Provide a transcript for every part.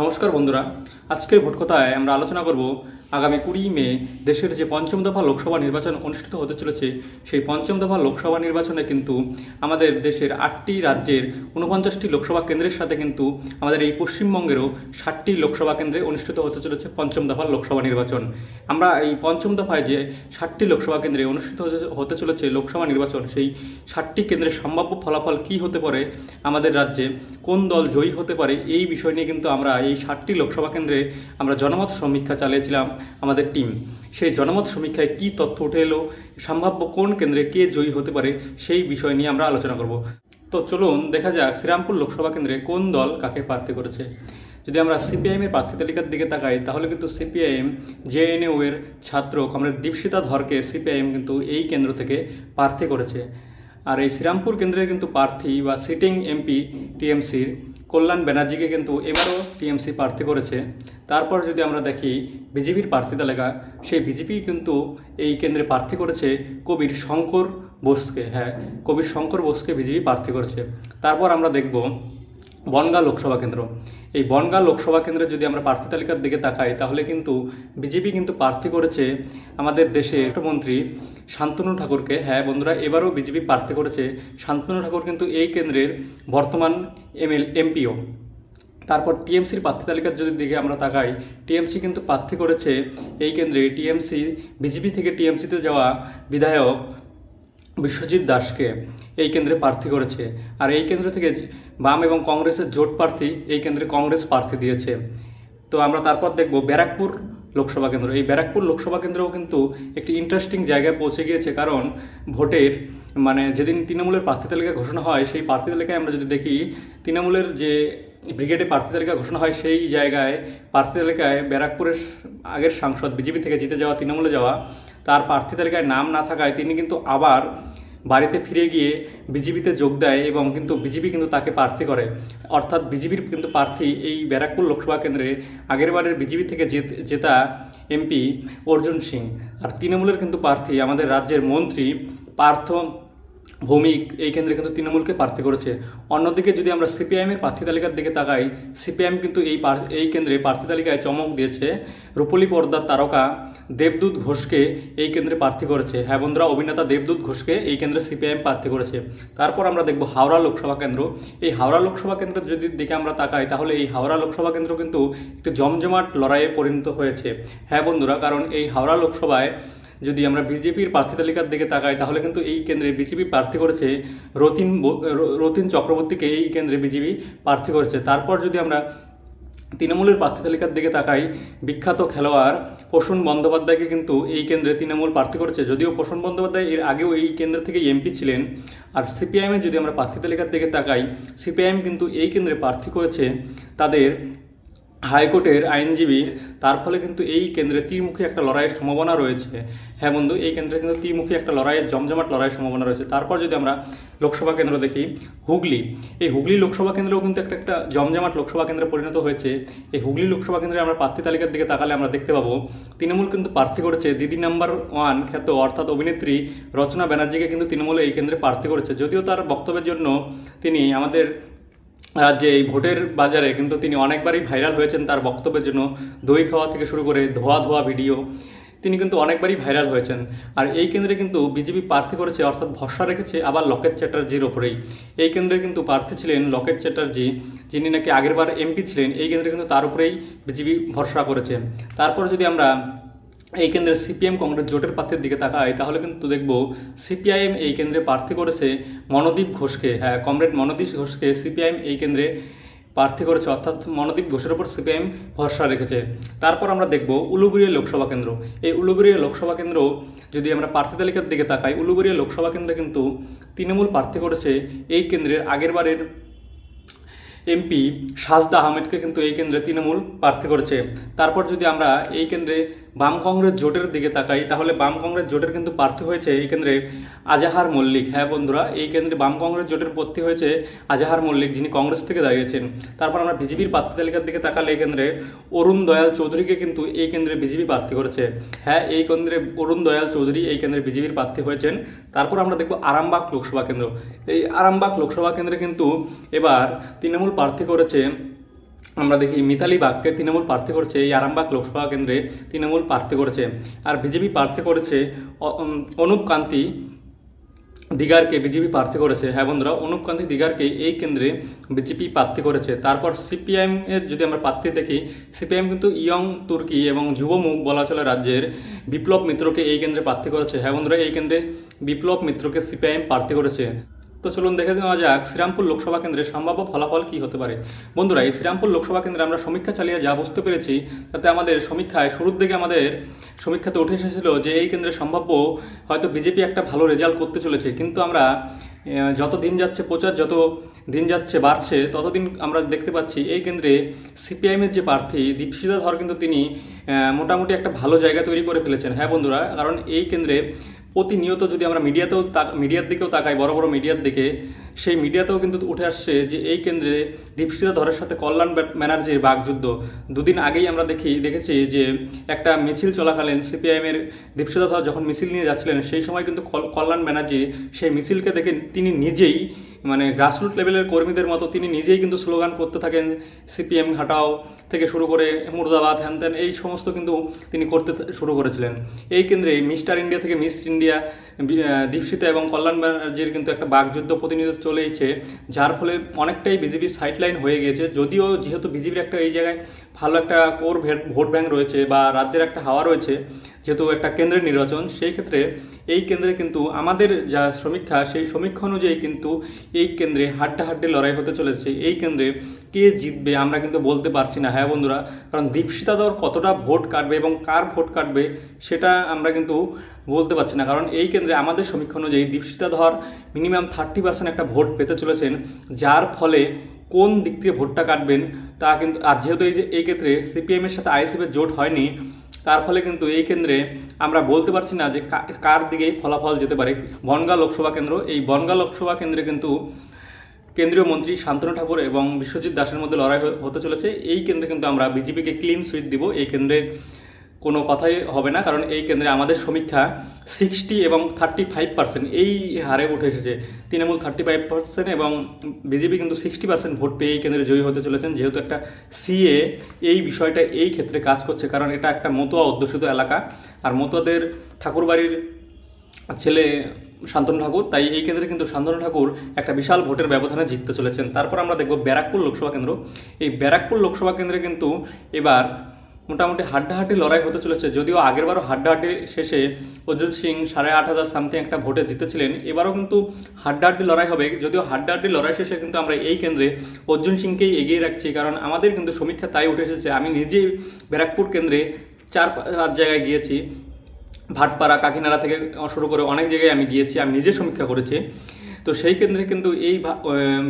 নমস্কার বন্ধুরা। আজকের ভোটকথায় আমরা আলোচনা করব আগামী কুড়ি মে দেশের যে পঞ্চম দফা লোকসভা নির্বাচন অনুষ্ঠিত হতে চলেছে, সেই পঞ্চম দফা লোকসভা নির্বাচনে কিন্তু আমাদের দেশের আটটি রাজ্যের উনপঞ্চাশটি লোকসভা কেন্দ্রের সাথে কিন্তু আমাদের এই পশ্চিমবঙ্গেরও ষাটটি লোকসভা কেন্দ্রে অনুষ্ঠিত হতে চলেছে পঞ্চম দফা লোকসভা নির্বাচন। আমরা এই পঞ্চম দফায় যে ষাটটি লোকসভা কেন্দ্রে অনুষ্ঠিত হতে- হতে চলেছে লোকসভা নির্বাচন, সেই ষাটটি কেন্দ্রের সম্ভাব্য ফলাফল কী হতে পারে, আমাদের রাজ্যে কোন দল জয়ী হতে পারে, এই বিষয় নিয়ে কিন্তু আমরা এই ষাটটি লোকসভা কেন্দ্রে আমরা জনমত সমীক্ষা চালিয়েছিলাম। আমাদের টিম সেই জনমত সমীক্ষায় কী তথ্য উঠে এলো, সম্ভাব্য কোন কেন্দ্রে কে জয়ী হতে পারে, সেই বিষয় নিয়ে আমরা আলোচনা করব। তো চলুন, দেখা যাক শ্রীরামপুর লোকসভা কেন্দ্রে কোন দল কাকে প্রার্থী করেছে। যদি আমরা সিপিআইএমের প্রার্থী তালিকার দিকে তাকাই, তাহলে কিন্তু সিপিআইএম জেএনইউ এর ছাত্র কমরেড দীপশিতা ধরকে সিপিআইএম কিন্তু এই কেন্দ্র থেকে প্রার্থী করেছে। আর এই শ্রীরামপুর কেন্দ্রের কিন্তু প্রার্থী বা সিটিং এমপি টিএমসির কল্যাণ ব্যানার্জিকে কিন্তু এবারও টিএমসি প্রার্থী করেছে। তারপর যদি আমরা দেখি বিজেপির প্রার্থী তালিকা, সেই বিজেপি কিন্তু এই কেন্দ্রে প্রার্থী করেছে কবির শঙ্কর বোসকে। হ্যাঁ কবির শঙ্কর বোসকে বিজেপি প্রার্থী করেছে। তারপর আমরা দেখব বনগাঁ লোকসভা কেন্দ্র। এই বনগাঁ লোকসভা কেন্দ্রে যদি আমরা প্রার্থী তালিকার দিকে তাকাই, তাহলে কিন্তু বিজেপি কিন্তু প্রার্থী করেছে আমাদের দেশের মুখ্যমন্ত্রী শান্তনু ঠাকুরকে। হ্যাঁ বন্ধুরা, এবারও বিজেপি প্রার্থী করেছে শান্তনু ঠাকুর কিন্তু এই কেন্দ্রের বর্তমান এমএল, এমপিও। তারপর টিএমসির প্রার্থী তালিকার যদি দিকে আমরা তাকাই, টিএমসি কিন্তু প্রার্থী করেছে এই কেন্দ্রে। টিএমসি, বিজেপি থেকে টিএমসিতে যাওয়া বিধায়ক বিশ্বজিৎ দাসকে এই কেন্দ্রে প্রার্থী করেছে। আর এই কেন্দ্র থেকে বাম এবং কংগ্রেসের জোট প্রার্থী এই কেন্দ্রে কংগ্রেস প্রার্থী দিয়েছে। তো আমরা তারপর দেখব ব্যারাকপুর লোকসভা কেন্দ্র। এই ব্যারাকপুর লোকসভা কেন্দ্রও কিন্তু একটি ইন্টারেস্টিং জায়গায় পৌঁছে গিয়েছে কারণ ভোটের মানে যেদিন তৃণমূলের প্রার্থী তালিকা ঘোষণা হয়, সেই প্রার্থী তালিকায় আমরা যদি দেখি, তৃণমূলের যে ব্রিগেডে প্রার্থী তালিকা ঘোষণা হয়, সেই জায়গায় প্রার্থী তালিকায় ব্যারাকপুরের আগের সাংসদ, বিজেপি থেকে জিতে যাওয়া, তৃণমূলে যাওয়া, তার প্রার্থী তালিকায় নাম না থাকায় তিনি কিন্তু আবার বাড়িতে ফিরে গিয়ে বিজেপিতে যোগ দেয় এবং কিন্তু বিজেপি কিন্তু তাকে প্রার্থী করে। অর্থাৎ বিজেপির কিন্তু প্রার্থী এই ব্যারাকপুর লোকসভা কেন্দ্রে আগেরবারের বিজেপি থেকে জেতা এমপি অর্জুন সিং। আর তৃণমূলের কিন্তু প্রার্থী আমাদের রাজ্যের মন্ত্রী পার্থ ভৌমিক এই কেন্দ্রে কিন্তু তৃণমূলকে প্রার্থী করেছে। অন্যদিকে যদি আমরা সিপিআইএমের প্রার্থী তালিকার দিকে তাকাই, সিপিআইএম কিন্তু এই এই কেন্দ্রে প্রার্থী তালিকায় চমক দিয়েছে। রূপলী পর্দার তারকা দেবদূত ঘোষকে এই কেন্দ্রে প্রার্থী করেছে। হ্যাঁ বন্ধুরা, অভিনেতা দেবদূত ঘোষকে এই কেন্দ্রে সিপিআইএম প্রার্থী করেছে। তারপর আমরা দেখব হাওড়া লোকসভা কেন্দ্র। এই হাওড়া লোকসভা কেন্দ্রের যদি দিকে আমরা তাকাই, তাহলে এই হাওড়া লোকসভা কেন্দ্র কিন্তু একটি জমজমাট লড়াইয়ে পরিণত হয়েছে। হ্যাঁ বন্ধুরা, কারণ এই হাওড়া লোকসভায় যদি আমরা বিজেপির প্রার্থী তালিকার দিকে তাকাই, তাহলে কিন্তু এই কেন্দ্রে বিজেপি প্রার্থী করেছে, রতিন রতিন চক্রবর্তীকে এই কেন্দ্রে বিজেপি প্রার্থী করেছে। তারপর যদি আমরা তৃণমূলের প্রার্থী তালিকার দিকে তাকাই, বিখ্যাত খেলোয়াড় পোষণ বন্দ্যোপাধ্যায়কে কিন্তু এই কেন্দ্রে তৃণমূল প্রার্থী করেছে। যদিও পোষণ বন্দ্যোপাধ্যায় এর আগেও এই কেন্দ্র থেকে এমপি ছিলেন, আর সিপিআইএমের যদি আমরা প্রার্থী তালিকার দিকে তাকাই, সিপিআইএম কিন্তু এই কেন্দ্রে প্রার্থী করেছে তাদের হাইকোর্টের আইনজীবী, তার ফলে কিন্তু এই কেন্দ্রে ত্রিমুখী একটা লড়াইয়ের সম্ভাবনা রয়েছে। হ্যাঁ বন্ধু, এই কেন্দ্রে কিন্তু ত্রিমুখী একটা লড়াইয়ের জমজমাট লড়াইয়ের সম্ভাবনা রয়েছে। তারপর যদি আমরা লোকসভা কেন্দ্র দেখি, হুগলি। এই হুগলি লোকসভা কেন্দ্রেও কিন্তু একটা একটা জমজমাট লোকসভা কেন্দ্রে পরিণত হয়েছে। এই হুগলি লোকসভা কেন্দ্রে আমরা প্রার্থী তালিকার দিকে তাকালে আমরা দেখতে পাবো, তৃণমূল কিন্তু প্রার্থী করেছে দিদি নাম্বার ওয়ান খ্যাত অর্থাৎ অভিনেত্রী রচনা ব্যানার্জিকে কিন্তু তৃণমূল এই কেন্দ্রে প্রার্থী করেছে। যদিও তার বক্তব্যের জন্য তিনি আমাদের রাজ্যে এই ভোটের বাজারে কিন্তু তিনি অনেকবারই ভাইরাল হয়েছেন তার বক্তব্যের জন্য। দই খাওয়া থেকে শুরু করে ধোয়া ধোয়া ভিডিও তিনি কিন্তু অনেকবারই ভাইরাল হয়েছেন। আর এই কেন্দ্রে কিন্তু বিজেপি প্রার্থী করেছে, অর্থাৎ ভরসা রেখেছে আবার লকেট চ্যাটার্জির ওপরেই। এই কেন্দ্রে কিন্তু প্রার্থী ছিলেন লকেট চ্যাটার্জি, যিনি নাকি আগেরবার এমপি ছিলেন। এই কেন্দ্রে কিন্তু তার উপরেই বিজেপি ভরসা করেছে। তারপর যদি আমরা এই কেন্দ্রে সিপিএম কংগ্রেস জোটের প্রার্থীর দিকে তাকাই তাহলে কিন্তু দেখব সিপিআইএম এই কেন্দ্রে প্রার্থী করেছে মনোদীপ ঘোষকে। হ্যাঁ কমরেড মনোদীপ ঘোষকে সিপিআইএম এই কেন্দ্রে প্রার্থী করেছে, অর্থাৎ মনোদীপ ঘোষের উপর সিপিআইএম ভরসা রেখেছে। তারপর আমরা দেখব উলুগুড়িয়া লোকসভা কেন্দ্র। এই উলুগুড়িয়া লোকসভা কেন্দ্র যদি আমরা প্রার্থী তালিকার দিকে তাকাই উলুগুড়িয়া লোকসভা কেন্দ্রে কিন্তু তৃণমূল প্রার্থী করেছে এই কেন্দ্রের আগেরবারের এমপি সাজদা আহমেদকে কিন্তু এই কেন্দ্রে তৃণমূল প্রার্থী করেছে। তারপর যদি আমরা এই কেন্দ্রে বাম কংগ্রেস জোটের দিকে তাকাই, তাহলে বাম কংগ্রেস জোটের কিন্তু প্রার্থী হয়েছে এই কেন্দ্রে আজাহার মল্লিক। হ্যাঁ বন্ধুরা, এই কেন্দ্রে বাম কংগ্রেস জোটের প্রার্থী হয়েছে আজাহার মল্লিক, যিনি কংগ্রেস থেকে দাঁড়িয়েছেন। তারপর আমরা বিজেপির প্রার্থী তালিকার দিকে তাকালে এই কেন্দ্রে অরুণ দয়াল চৌধুরীকে কিন্তু এই কেন্দ্রে বিজেপি প্রার্থী করেছে। হ্যাঁ এই কেন্দ্রে অরুণ দয়াল চৌধুরী এই কেন্দ্রে বিজেপির প্রার্থী হয়েছেন। তারপর আমরা দেখব আরামবাগ লোকসভা কেন্দ্র। এই আরামবাগ লোকসভা কেন্দ্রে কিন্তু এবার তৃণমূল প্রার্থী করেছে আমরা দেখি, মিতালি বাগকে তৃণমূল প্রার্থী করেছে এই আরামবাগ লোকসভা কেন্দ্রে তৃণমূল প্রার্থী করেছে। আর বিজেপি প্রার্থী করেছে অনুপ কান্তি দিগারকে বিজেপি প্রার্থী করেছে। হ্যাঁ বন্ধুরা, অনুপ কান্তি দিগারকে এই কেন্দ্রে বিজেপি প্রার্থী করেছে। তারপর সিপিআইএম এর যদি আমরা প্রার্থী দেখি, সিপিআইএম কিন্তু ইয়ং তুর্কি এবং যুবমুখ বলা চলে রাজ্যের বিপ্লব মিত্রকে এই কেন্দ্রে প্রার্থী করেছে। হ্যাঁ বন্ধুরা, এই কেন্দ্রে বিপ্লব মিত্রকে সিপিআইএম প্রার্থী করেছে। তো চলুন দেখে নেওয়া যাক শ্রীরামপুর লোকসভা কেন্দ্রে সম্ভাব্য ফলাফল কি হতে পারে। বন্ধুরা, এই শ্রীরামপুর লোকসভা কেন্দ্রে আমরা সমীক্ষা চালিয়ে যা বুঝতে পেরেছি, তাতে আমাদের সমীক্ষায় শুরুর দিকে আমাদের সমীক্ষাতে উঠে এসেছিল যে এই কেন্দ্রে সম্ভাব্য হয়তো বিজেপি একটা ভালো রেজাল্ট করতে চলেছে। কিন্তু আমরা যত দিন যাচ্ছে প্রচার, যত দিন যাচ্ছে বাড়ছে, ততদিন আমরা দেখতে পাচ্ছি এই কেন্দ্রে সিপিআইএমের যে প্রার্থী দীপশিতা ধর কিন্তু তিনি মোটামুটি একটা ভালো জায়গা তৈরি করে ফেলেছেন। হ্যাঁ বন্ধুরা, কারণ এই কেন্দ্রে প্রতিনিয়ত যদি আমরা মিডিয়াতেও মিডিয়ার দিকেও তাকাই, বড় বড় মিডিয়ার দিকে, সেই মিডিয়াতেও কিন্তু উঠে আসছে যে এই কেন্দ্রে দীপশিতা ধরের সাথে কল্যাণ ব্যানার্জির বাগযুদ্ধ দুদিন আগেই আমরা দেখি, দেখেছি যে একটা মিছিল চলাকালীন সিপিআইএমের দীপশিতা ধর যখন মিছিল নিয়ে যাচ্ছিলেন, সেই সময় কিন্তু কল- কল্যাণ ব্যানার্জি সেই মিছিলকে দেখে তিনি নিজেই মানে গ্রাসরুট লেভেলের কর্মীদের মতো তিনি নিজেই কিন্তু স্লোগান করতে থাকেন সিপিএম হাটাও থেকে শুরু করে মুর্দাবাদ হ্যান এই সমস্ত কিন্তু তিনি করতে শুরু করেছিলেন। এই কেন্দ্রে মিস্টার ইন্ডিয়া থেকে মিস ইন্ডিয়া দীপশিতা এবং কল্যাণ ব্যানার্জির কিন্তু একটা বাকযুদ্ধ প্রতিনিধিত্ব চলেইছে, যার ফলে অনেকটাই বিজেপির সাইডলাইন হয়ে গিয়েছে যদিও যেহেতু বিজেপির একটা এই জায়গায় ভালো একটা কোর ভোট ব্যাংক রয়েছে বা রাজ্যের একটা হাওয়া রয়েছে, যেহেতু একটা কেন্দ্রের নির্বাচন, সেই ক্ষেত্রে এই কেন্দ্রে কিন্তু আমাদের যা সমীক্ষা, সেই সমীক্ষা অনুযায়ী কিন্তু এই কেন্দ্রে হাড্ডা হাড্ডাহাড্ডি লড়াই হতে চলেছে। এই কেন্দ্রে কে জিতবে আমরা কিন্তু বলতে পারছি না হ্যাঁ বন্ধুরা? কারণ দীপশিতা দর কতটা ভোট কাটবে এবং কার ভোট কাটবে, সেটা আমরা কিন্তু বলতে পারছি না, কারণ এই কেন্দ্রে আমাদের সমীক্ষা অনুযায়ী Dipsita Dhar minimum thirty percent একটা ভোট পেতে চলেছেন, যার ফলে কোন দিক থেকে ভোটটা কাটবেন তা কিন্তু, আর যেহেতু এই যে, এই ক্ষেত্রে সিপিএমের সাথে আইএসএফের জোট হয়নি, তার ফলে কিন্তু এই কেন্দ্রে আমরা বলতে পারছি না যে কার দিকে ফলাফল যেতে পারে। বনগাঁ লোকসভা কেন্দ্র, এই বনগাঁ লোকসভা কেন্দ্রে কিন্তু কেন্দ্রীয় মন্ত্রী শান্তনু ঠাকুর এবং বিশ্বজিৎ দাসের মধ্যে লড়াই হতে চলেছে। এই কেন্দ্রে কিন্তু আমরা বিজেপিকে ক্লিন সুইট দিব, এই কেন্দ্রে কোনো কথাই হবে না, কারণ এই কেন্দ্রে আমাদের সমীক্ষা সিক্সটি এবং থার্টি ফাইভ পার্সেন্ট এই হারে উঠে এসেছে। তৃণমূল থার্টি ফাইভ পার্সেন্ট এবং বিজেপি কিন্তু সিক্সটি পার্সেন্ট ভোট পেয়ে এই কেন্দ্রে জয়ী হতে চলেছেন, যেহেতু একটা সিএ এই বিষয়টা এই ক্ষেত্রে কাজ করছে, কারণ এটা একটা মতুয়া অধ্যুষিত এলাকা। আর মতুয়াদের ঠাকুরবাড়ির ছেলে শান্তনু ঠাকুর, তাই এই কেন্দ্রে কিন্তু শান্তনু ঠাকুর একটা বিশাল ভোটের ব্যবধানে জিততে চলেছেন। তারপর আমরা দেখব ব্যারাকপুর লোকসভা কেন্দ্র। এই ব্যারাকপুর লোকসভা কেন্দ্রে কিন্তু এবার মোটামুটি হাড্ডাহাড্ডি লড়াই হতে চলেছে। যদিও আগেরবারও হাড্ডাহাড্ডি শেষে অর্জুন সিং সাড়ে আট হাজার সামথিং একটা ভোটে জিতেছিলেন। এবারও কিন্তু হাড্ডাহাড্ডি লড়াই হবে। যদিও হাড্ডাহাড্ডি লড়াই শেষে কিন্তু আমরা এই কেন্দ্রে অর্জুন সিংকেই এগিয়ে রাখছি। কারণ আমাদের কিন্তু সমীক্ষা তাই উঠে এসেছে। আমি নিজেই ব্যারাকপুর কেন্দ্রে চার পাঁচ জায়গায় গিয়েছি। ভাটপাড়া, কাকিনাড়া থেকে শুরু করে অনেক জায়গায় আমি গিয়েছি। আমি নিজে সমীক্ষা করেছি। তো সেই কেন্দ্রে কিন্তু এই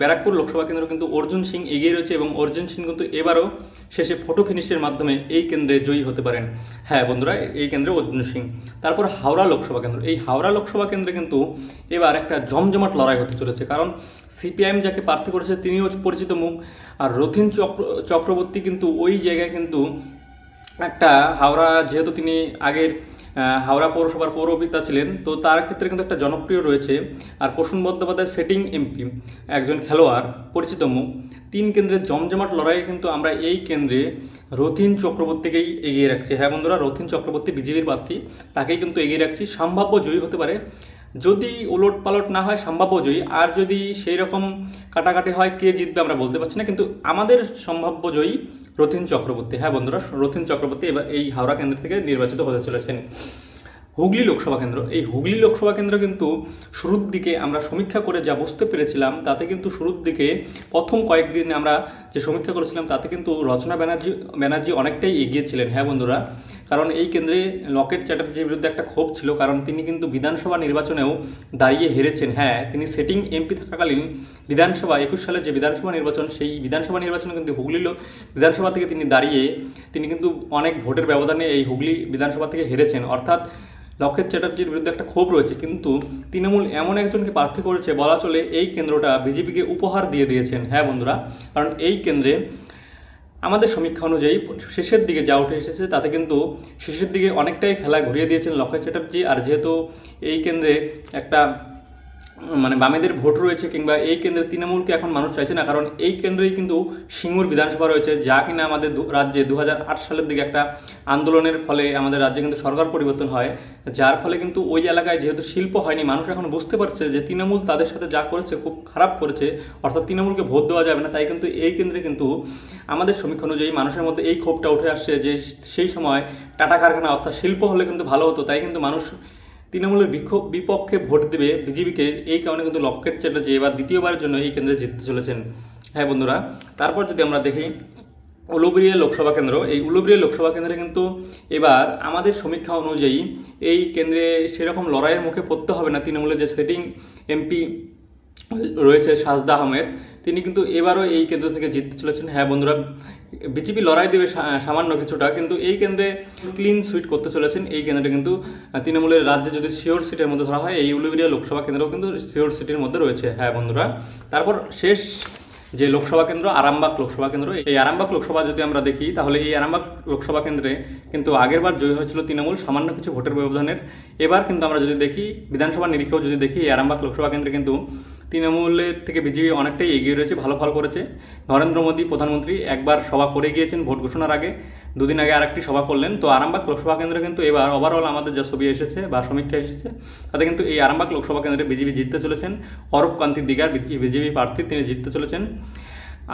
ব্যারাকপুর লোকসভা কেন্দ্র কিন্তু অর্জুন সিং এগিয়ে রয়েছে এবং অর্জুন সিং কিন্তু এবারও শেষে ফটো ফিনিশের মাধ্যমে এই কেন্দ্রে জয়ী হতে পারেন। হ্যাঁ বন্ধুরা, এই কেন্দ্রে অর্জুন সিং। তারপর হাওড়া লোকসভা কেন্দ্র। এই হাওড়া লোকসভা কেন্দ্রে কিন্তু এবার একটা জমজমাট লড়াই হতে চলেছে কারণ সিপিআইএম যাকে প্রার্থী করেছে তিনিও পরিচিত মুখ। আর রথিন চক্র, চক্রবর্তী কিন্তু ওই জায়গায় কিন্তু একটা হাওড়া, যেহেতু তিনি আগের হাওড়া পৌরসভার পৌরপিতা ছিলেন। তো তার ক্ষেত্রে কিন্তু একটা জনপ্রিয় রয়েছে। আর প্রসূন বন্দ্যোপাধ্যায় সেটিং এমপি, একজন খেলোয়াড়, পরিচিত মুখ তিন কেন্দ্রের জমজমাট লড়াইয়ে কিন্তু আমরা এই কেন্দ্রে রথিন চক্রবর্তীকেই এগিয়ে রাখছি। হ্যাঁ বন্ধুরা, রথিন চক্রবর্তী, বিজেপির প্রার্থী, তাকেই কিন্তু এগিয়ে রাখছি। সম্ভাব্য জয়ী হতে পারে যদি উলট পালট না হয় সম্ভাব্য জয়ী আর যদি সেই রকম কাটাকাটি হয়, কে জিতবে আমরা বলতে পারছি না, কিন্তু আমাদের সম্ভাব্য জয়ী রথিন চক্রবর্তী। হ্যাঁ বন্ধুরা, রথিন চক্রবর্তী এবার এই হাওড়া কেন্দ্র থেকে নির্বাচিত হতে চলেছেন হুগলি লোকসভা কেন্দ্র। এই হুগলি লোকসভা কেন্দ্র কিন্তু শুরুর দিকে আমরা সমীক্ষা করে যা বুঝতে পেরেছিলাম, তাতে কিন্তু শুরুর দিকে প্রথম কয়েকদিন আমরা যে সমীক্ষা করেছিলাম, তাতে কিন্তু রচনা ব্যানার্জি ব্যানার্জি অনেকটাই এগিয়ে ছিলেন হ্যাঁ বন্ধুরা? কারণ এই কেন্দ্রে লকেট চ্যাটার্জির বিরুদ্ধে একটা ক্ষোভ ছিল, কারণ তিনি কিন্তু বিধানসভা নির্বাচনেও দাঁড়িয়ে হেরেছেন। হ্যাঁ তিনি সেটিং এমপি থাকাকালীন বিধানসভা, একুশ সালের যে বিধানসভা নির্বাচন, সেই বিধানসভা নির্বাচনে কিন্তু হুগলি বিধানসভা থেকে তিনি দাঁড়িয়ে তিনি কিন্তু অনেক ভোটের ব্যবধানে এই হুগলি বিধানসভা থেকে হেরেছেন। অর্থাৎ লকেট চ্যাটার্জির বিরুদ্ধে একটা ক্ষোভ রয়েছে, কিন্তু তৃণমূল এমন একজনকে প্রার্থী করেছে, বলা চলে এই কেন্দ্রটা বিজেপিকে উপহার দিয়ে দিয়েছেন। হ্যাঁ বন্ধুরা, কারণ এই কেন্দ্রে আমাদের সমীক্ষা অনুযায়ী শেষের দিকে যা উঠে এসেছে, তাতে কিন্তু শেষের দিকে অনেকটাই খেলা ঘুরিয়ে দিয়েছেন লকেট চ্যাটার্জি। আর যেহেতু এই কেন্দ্রে একটা মানে বামেদের ভোট রয়েছে কিংবা এই কেন্দ্রে তৃণমূলকে এখন মানুষ চাইছে না, কারণ এই কেন্দ্রেই কিন্তু সিঙ্গুর বিধানসভা রয়েছে, যা কিনা আমাদের রাজ্যে দু হাজার আট সালের দিকে একটা আন্দোলনের ফলে আমাদের রাজ্যে কিন্তু সরকার পরিবর্তন হয়। যার ফলে কিন্তু ওই এলাকায় যেহেতু শিল্প হয়নি, মানুষ এখন বুঝতে পারছে যে তৃণমূল তাদের সাথে যা করেছে খুব খারাপ করেছে, অর্থাৎ তৃণমূলকে ভোট দেওয়া যাবে না, তাই কিন্তু এই কেন্দ্রে কিন্তু আমাদের সমীক্ষা অনুযায়ী মানুষের মধ্যে এই ক্ষোভটা উঠে আসছে যে সেই সময় টাটা কারখানা অর্থাৎ শিল্প হলে কিন্তু ভালো হতো, তাই কিন্তু মানুষ তৃণমূলের বিক্ষোভ, বিপক্ষে ভোট দেবে বিজেপিকে, এই কারণে কিন্তু লক্ষ্যের চ্যাটার্জি এবার দ্বিতীয়বারের জন্য এই কেন্দ্রে জিততে চলেছেন। হ্যাঁ বন্ধুরা, তারপর যদি আমরা দেখি উলুবেরিয়া লোকসভা কেন্দ্র, এই উলুবেড়িয়া লোকসভা কেন্দ্রে কিন্তু এবার আমাদের সমীক্ষা অনুযায়ী এই কেন্দ্রে সেরকম লড়াইয়ের মুখে পড়তে হবে না তৃণমূলের যে সেটিং এমপি রয়েছে সাজদা আহমেদ। তিনি কিন্তু এবারও এই কেন্দ্র থেকে জিততে চলেছেন। হ্যাঁ বন্ধুরা, বিজেপি লড়াই দেবে সামান্য কিছুটা, কিন্তু এই কেন্দ্রে ক্লিন সুইট করতে চলেছেন। এই কেন্দ্রটা কিন্তু তৃণমূলের রাজ্যে যদি শিওর সিটের মধ্যে ধরা হয়, এই উলুবিরিয়া লোকসভা কেন্দ্রও কিন্তু শিওর সিটির মধ্যে রয়েছে। হ্যাঁ বন্ধুরা, তারপর শেষ যে লোকসভা কেন্দ্র, আরামবাগ লোকসভা কেন্দ্র, এই আরামবাগ লোকসভা যদি আমরা দেখি, তাহলে এই আরামবাগ লোকসভা কেন্দ্রে কিন্তু আগেরবার জয়ী হয়েছিল তৃণমূল, সামান্য কিছু ভোটের ব্যবধানের। এবার কিন্তু আমরা যদি দেখি, বিধানসভা নিরীক্ষেও যদি দেখি, এই আরামবাগ লোকসভা কেন্দ্রে কিন্তু তৃণমূলের থেকে বিজেপি অনেকটাই এগিয়ে রয়েছে, ভালো ফল করেছে। নরেন্দ্র মোদী প্রধানমন্ত্রী একবার সভা করে গিয়েছেন ভোট ঘোষণার আগে। দুদিন আগে আরেকটি সভা করলেন। তো আরামবাগ লোকসভা কেন্দ্রে কিন্তু এবার ওভারঅল আমাদের যা ছবি এসেছে বা সমীক্ষা এসেছে, তাতে কিন্তু এই আরামবাগ লোকসভা কেন্দ্রে বিজেপি জিততে চলেছেন। অরূপ কান্তি দিগার বিজেপি প্রার্থী, তিনি জিততে চলেছেন।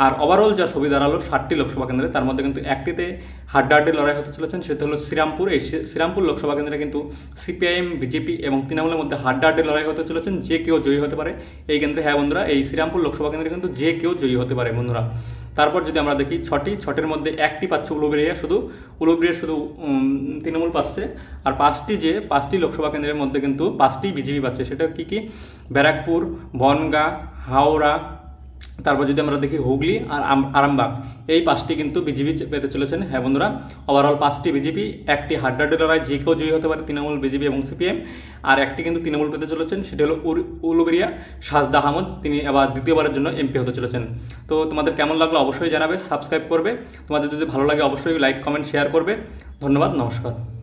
আর ওভারঅল যা ছবি দাঁড়াল ষাটটি লোকসভা কেন্দ্রে, তার মধ্যে কিন্তু একটিতে হাড্ডাহাড্ডি লড়াই হতে চলেছেন, সেটা হলো শ্রীরামপুর। এই শ্রীরামপুর লোকসভা কেন্দ্রে কিন্তু সিপিআইএম, বিজেপি এবং তৃণমূলের মধ্যে হাড্ডাহাড্ডি লড়াই হতে চলেছেন, যে কেউ জয়ী হতে পারে। এই কেন্দ্রে হ্যাঁ বন্ধুরা, এই শ্রীরামপুর লোকসভা কেন্দ্রে কিন্তু যে কেউ জয়ী হতে পারে বন্ধুরা। তারপর যদি আমরা দেখি ছটি, ছটের মধ্যে একটি পাচ্ছে উলুবেরিয়া, শুধু উলুবেরিয়া শুধু তৃণমূল পাচ্ছে। আর পাঁচটি যে, পাঁচটি লোকসভা কেন্দ্রের মধ্যে কিন্তু পাঁচটি বিজেপি পাচ্ছে, সেটা কি কি? ব্যারাকপুর, বনগা, হাওড়া তারপর যদি আমরা দেখি হুগলি আর আরামবাগ, এই পাঁচটি কিন্তু বিজেপি পেতে চলেছেন। হ্যাঁ বন্ধুরা ওভারঅল পাঁচটি বিজেপি, একটি হাড্ডাড্ডি লড়াই, যে কেউ জয়ী হতে পারে, তৃণমূল, বিজেপি এবং সিপিএম। আর একটি কিন্তু তৃণমূল পেতে চলেছেন, সেটি হলো উলুবেরিয়া সাজদা আহমদ। তিনি আবার দ্বিতীয়বারের জন্য এমপি হতে চলেছেন। তো তোমাদের কেমন লাগল অবশ্যই জানাবে, সাবস্ক্রাইব করবে। তোমাদের যদি ভালো লাগে, অবশ্যই লাইক কমেন্ট শেয়ার করবে। ধন্যবাদ, নমস্কার।